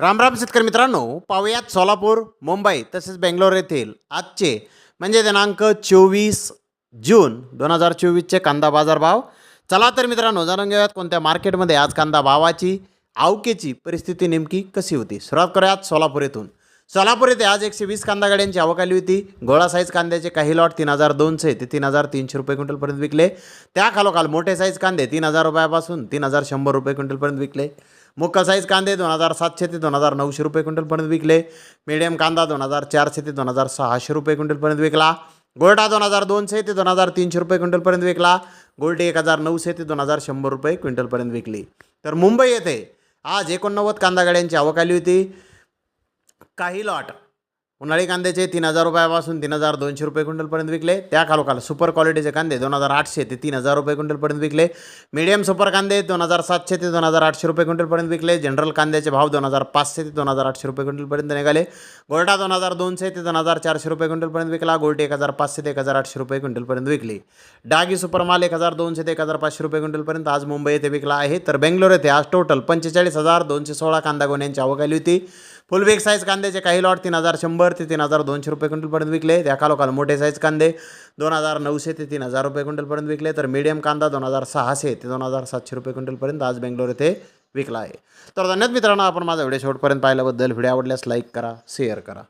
राम राम शेतकरी मित्रांनो पाहुयात सोलापूर मुंबई तसेच बेंगलोर येथील आजचे म्हणजे दिनांक चोवीस जून दोन हजार चोवीसचे कांदा बाजार भाव. चला तर मित्रांनो जाणून घेऊयात कोणत्या मार्केटमध्ये आज कांदा भावाची आवकेची परिस्थिती नेमकी कशी होती. सुरुवात करूयात सोलापूर येथून. सोलापूर येथे आज एकशे वीस कांदा गाड्यांची आवक आली होती. गोळा साईज कांद्याचे काही लॉट तीन हजार दोनशे ते तीन हजार तीनशे रुपये क्विंटलपर्यंत विकले. त्या खालोखाल मोठे साईज कांदे तीन हजार रुपयापासून तीन हजार शंभर रुपये क्विंटलपर्यंत विकले. मुक्का साईज कांदे दोन हजार सातशे ते दोन हजार नऊशे रुपये क्विंटलपर्यंत विकले. मीडियम कांदा दोन हजार चारशे ते दोन हजार सहाशे रुपये क्विंटलपर्यंत विकला. गोल्डा दोन हजार दोनशे ते दोन हजार तीनशे रुपये क्विंटलपर्यंत विकला. गोल्डी एक हजार नऊशे ते दोन हजार शंभर रुपये क्विंटलपर्यंत विकली. तर मुंबई येथे आज एकोणनव्वद कांदा गाड्यांची आवक आली होती. काही लॉट उन्हाळी कांद्याचे तीन हजार रुपयापासून तीन हजार दोनशे रुपये क्विंटलपर्यंत विकले. त्या खालोखाल सुपर क्वालिटीचे कांदे दोन हजार आठशे ते तीन हजार रुपये क्विंटलपर्यंत विकले. मीडियम सुपर कांदे दोन हजार सातशे ते दोन हजार आठशे रुपये क्विंटलपर्यंत विकले. जनरल कांद्याचे भाव दोन हजार पाचशे ते दोन हजार आठशे रुपये क्विंटलपर्यंत निघाले. गोल्डा दोन हजार दोनशे ते दोन हजार चारशे रुपये क्विंटलपर्यंत विकला. गोल्ड एक हजार पाचशे ते एक हजार आठशे रुपये क्विंटलपर्यंत विकली. डागी सुपर माल एक हजार दोनशे ते एक हजार पाचशे रुपये क्विंटलपर्यंत आज मुंबई येथे विकला आहे. तर बेंगलोर येथे आज टोटल पंचेचाळीस हजार दोनशे सोळा कांदा गोण्यांची आवक आली होती. फुल बिग साईज कांद्याचे काही लॉट तीन हजार शंभर ते तीन हजार दोनशे रुपये क्विंटलपर्यंत विकले. त्या खालोखाल मोठे साईज कांदे दोन हजार नऊशे ते तीन हजार रुपये क्विंटलपर्यंत विकले. तर मीडियम कांदा दोन हजार सहाशे ते दोन हजार सातशे रुपये क्विंटलपर्यंत आज बेंगलोर येथे विकला आहे. तर धन्यवाद मित्रांनो आपण माझा व्हिडिओ शेवटपर्यंत पाहिल्याबद्दल. व्हिडिओ आवडल्यास लाईक करा शेअर करा.